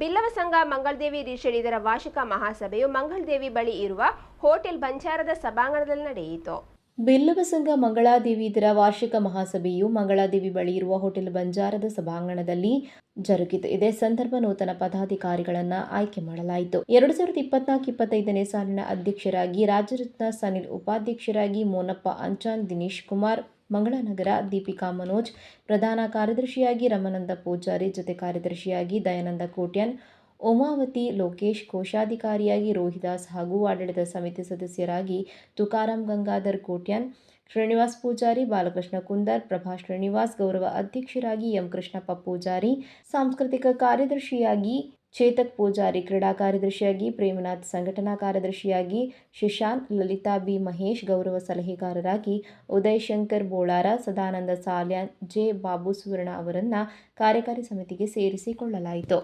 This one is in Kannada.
ಬಿಲ್ಲವ ಸಂಘ ಮಂಗಳದೇವಿ ರೀಷಡ್ ಇದರ ವಾರ್ಷಿಕ ಮಹಾಸಭೆಯು ಮಂಗಳದೇವಿ ಬಳಿ ಇರುವ ಹೋಟೆಲ್ ಬಂಜಾರದ ಸಭಾಂಗಣದಲ್ಲಿ ನಡೆಯಿತು. ಬಿಲ್ಲವ ಸಂಘ ಮಂಗಳಾದೇವಿ ಇದರ ವಾರ್ಷಿಕ ಮಹಾಸಭೆಯು ಮಂಗಳಾದೇವಿ ಬಳಿ ಇರುವ ಹೋಟೆಲ್ ಬಂಜಾರದ ಸಭಾಂಗಣದಲ್ಲಿ ಜರುಗಿತು. ಇದೇ ಸಂದರ್ಭ ನೂತನ ಪದಾಧಿಕಾರಿಗಳನ್ನು ಆಯ್ಕೆ ಮಾಡಲಾಯಿತು. ಎರಡು ಸಾವಿರದ ಇಪ್ಪತ್ನಾಲ್ಕು ಇಪ್ಪತ್ತೈದನೇ ಸಾಲಿನ ಅಧ್ಯಕ್ಷರಾಗಿ ರಾಜರತ್ನ ಸನಿಲ್, ಉಪಾಧ್ಯಕ್ಷರಾಗಿ ಮೋನಪ್ಪ, ಅಂಚಾನ್, ದಿನೇಶ್ ಕುಮಾರ್ ಮಂಗಳನಗರ ದೀಪಿಕಾ ಮನೋಜ್, ಪ್ರಧಾನ ಕಾರ್ಯದರ್ಶಿಯಾಗಿ ರಮಾನಂದ ಪೂಜಾರಿ, ಜೊತೆ ಕಾರ್ಯದರ್ಶಿಯಾಗಿ ದಯಾನಂದ ಕೋಟ್ಯಾನ್ ಉಮಾವತಿ ಲೋಕೇಶ್, ಕೋಶಾಧಿಕಾರಿಯಾಗಿ ರೋಹಿದಾಸ್ ಹಾಗೂ ಆಡಳಿತ ಸಮಿತಿ ಸದಸ್ಯರಾಗಿ ತುಕಾರಾಂ ಗಂಗಾಧರ್ ಕೋಟ್ಯಾನ್, ಶ್ರೀನಿವಾಸ್ ಪೂಜಾರಿ, ಬಾಲಕೃಷ್ಣ ಕುಂದರ್, ಪ್ರಭಾ ಶ್ರೀನಿವಾಸ್, ಗೌರವ ಅಧ್ಯಕ್ಷರಾಗಿ ಎಂ ಕೃಷ್ಣಪ್ಪ ಪೂಜಾರಿ, ಸಾಂಸ್ಕೃತಿಕ ಕಾರ್ಯದರ್ಶಿಯಾಗಿ ಚೇತಕ್ ಪೂಜಾರಿ ಕ್ರೀಡಾ ಕಾರ್ಯದರ್ಶಿಯಾಗಿ ಪ್ರೇಮನಾಥ್ ಸಂಘಟನಾ ಕಾರ್ಯದರ್ಶಿಯಾಗಿ ಶಿಶಾಂತ್ ಲಲಿತಾ ಬಿ ಮಹೇಶ್ ಗೌರವ ಸಲಹೆಗಾರರಾಗಿ, ಉದಯ್ ಶಂಕರ್ ಬೋಳಾರ, ಸದಾನಂದ ಸಾಲ್ಯಾನ್ ಜೆ ಬಾಬು ಸುವರ್ಣ ಅವರನ್ನು ಕಾರ್ಯಕಾರಿ ಸಮಿತಿಗೆ ಸೇರಿಸಿಕೊಳ್ಳಲಾಯಿತು.